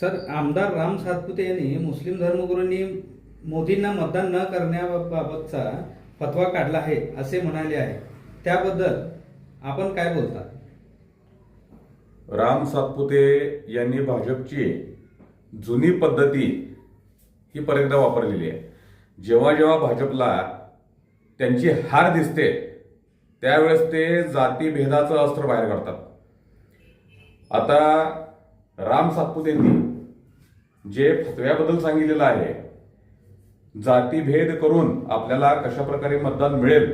Sir आमदार राम सातपुते यांनी मुस्लिम धर्मगुरूंनी मोदींना मतदान न करण्याबाबतचा फतवा काढला आहे असे म्हणाले आहे. त्याबद्दल आपण काय बोलता? राम सातपुते यांनी भाजपची जुनी पद्धती ही परत एकदा वापरलेली आहे. जेव्हा जेव्हा भाजपला त्यांची हार दिसते त्यावेळेस ते जातीभेदाचं अस्त्र बाहेर काढतात. आता राम सातपुतेंनी जे फतव्याबद्दल सांगितलेलं आहे जातीभेद करून आपल्याला कशा प्रकारे मतदान मिळेल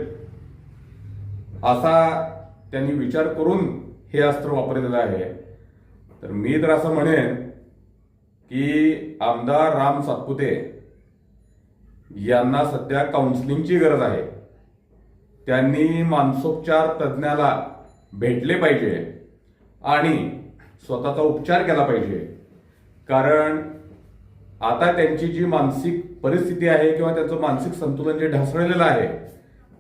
असा त्यांनी विचार करून हे अस्त्र वापरलेलं आहे. तर मी तर असं म्हणेन की आमदार राम सातपुते यांना सध्या काउन्सिलिंगची गरज आहे. त्यांनी मानसोपचार तज्ज्ञाला भेटले पाहिजे आणि स्वतःचा उपचार केला पाहिजे. कारण आता त्यांची जी मानसिक परिस्थिती आहे किंवा त्यांचं मानसिक संतुलन जे ढासळलेलं आहे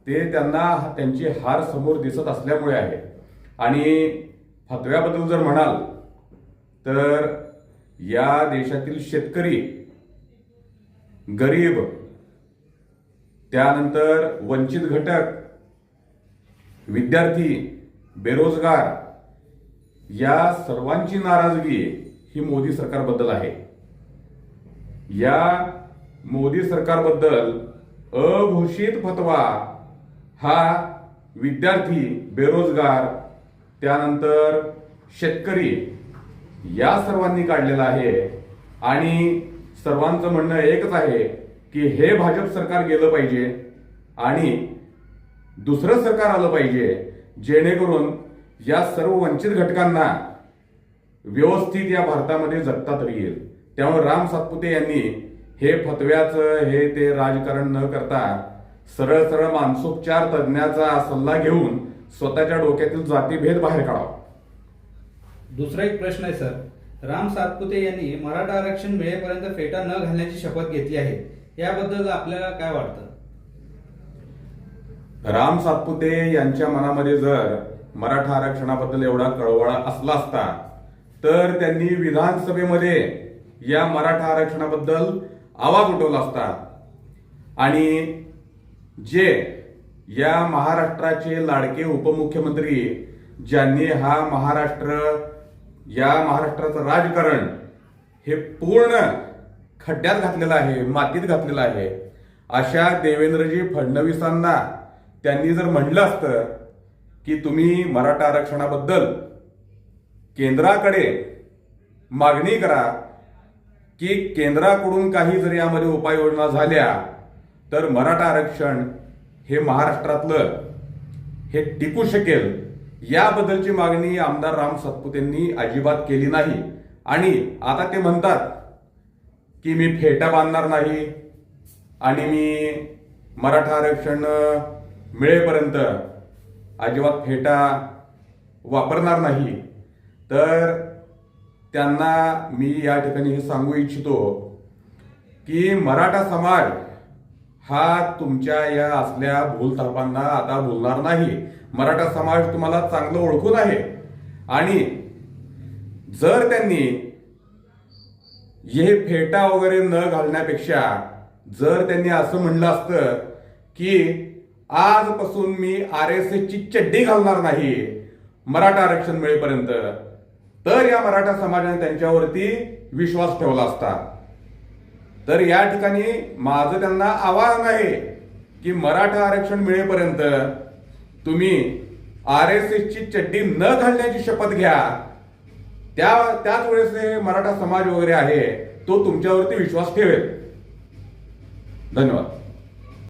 ते त्यांना त्यांची हार समोर दिसत असल्यामुळे आहे. आणि फतव्याबद्दल जर म्हणाल तर या देशातील शेतकरी गरीब त्यानंतर वंचित घटक विद्यार्थी बेरोजगार या सर्वांची नाराजगी ही मोदी सरकारबद्दल आहे. या मोदी सरकारबद्दल अघोषित फतवा हा विद्यार्थी बेरोजगार त्यानंतर शेतकरी या सर्वांनी काढलेला आहे. आणि सर्वांचं म्हणणं एकच आहे की हे भाजप सरकार गेलं पाहिजे आणि दुसरं सरकार आलं पाहिजे जेणेकरून या सर्व वंचित घटकांना व्यवस्थित या भारतामध्ये जगता तरी येईल. त्यामुळे राम सातपुते यांनी हे फतव्याचं हे ते राजकारण न करता सरळ सरळ मानसोपचार तज्ज्ञाचा सल्ला घेऊन स्वतःच्या डोक्यातील जातीभेद बाहेर काढावा. दुसरा एक प्रश्न आहे सर. राम सातपुते यांनी मराठा आरक्षण मिळेपर्यंत फेटा न घालण्याची शपथ घेतली आहे. याबद्दल आपल्याला काय वाटतं? राम सातपुते यांच्या मनामध्ये जर मराठा आरक्षणाबद्दल एवढा कळवळा असला असता तर त्यांनी विधानसभेमध्ये या मराठा आरक्षणाबद्दल आवाज उठवला असता. आणि जे या महाराष्ट्राचे लाडके उपमुख्यमंत्री ज्यांनी हा महाराष्ट्र या महाराष्ट्राचं राजकारण हे पूर्ण खड्ड्यात घातलेलं आहे मातीत घातलेलं आहे अशा देवेंद्रजी फडणवीसांना त्यांनी जर म्हणलं असतं की तुम्ही मराठा आरक्षणाबद्दल केंद्राकडे मागणी करा की केंद्राकडून काही जर यामध्ये उपाययोजना झाल्या तर मराठा आरक्षण हे महाराष्ट्रातलं हे टिकू शकेल. याबद्दलची मागणी आमदार राम सातपुतेंनी अजिबात केली नाही. आणि आता ते म्हणतात की मी फेटा बांधणार नाही आणि मी मराठा आरक्षण मिळेपर्यंत अजिबात फेटा वापरणार नाही. तर त्यांना मी या ठिकाणी हे सांगू इच्छितो की मराठा समाज हा तुमच्या या असल्या भूलथापांना आता बोलणार नाही. मराठा समाज तुम्हाला चांगलं ओळखून आहे. आणि जर त्यांनी हे फेटा वगैरे न घालण्यापेक्षा जर त्यांनी असं म्हणलं असतं की आजपासून मी आर एस ची चड्डी घालणार नाही मराठा आरक्षण मिळेपर्यंत तर या मराठा समाजाने त्यांच्यावरती विश्वास ठेवला असता. तर या ठिकाणी माझं त्यांना आवाहन आहे की मराठा आरक्षण मिळेपर्यंत तुम्ही आर एस ची चड्डी न घालण्याची शपथ घ्या. त्या त्याच वेळेस हे मराठा समाज वगैरे आहे तो तुमच्यावरती विश्वास ठेवेल. धन्यवाद.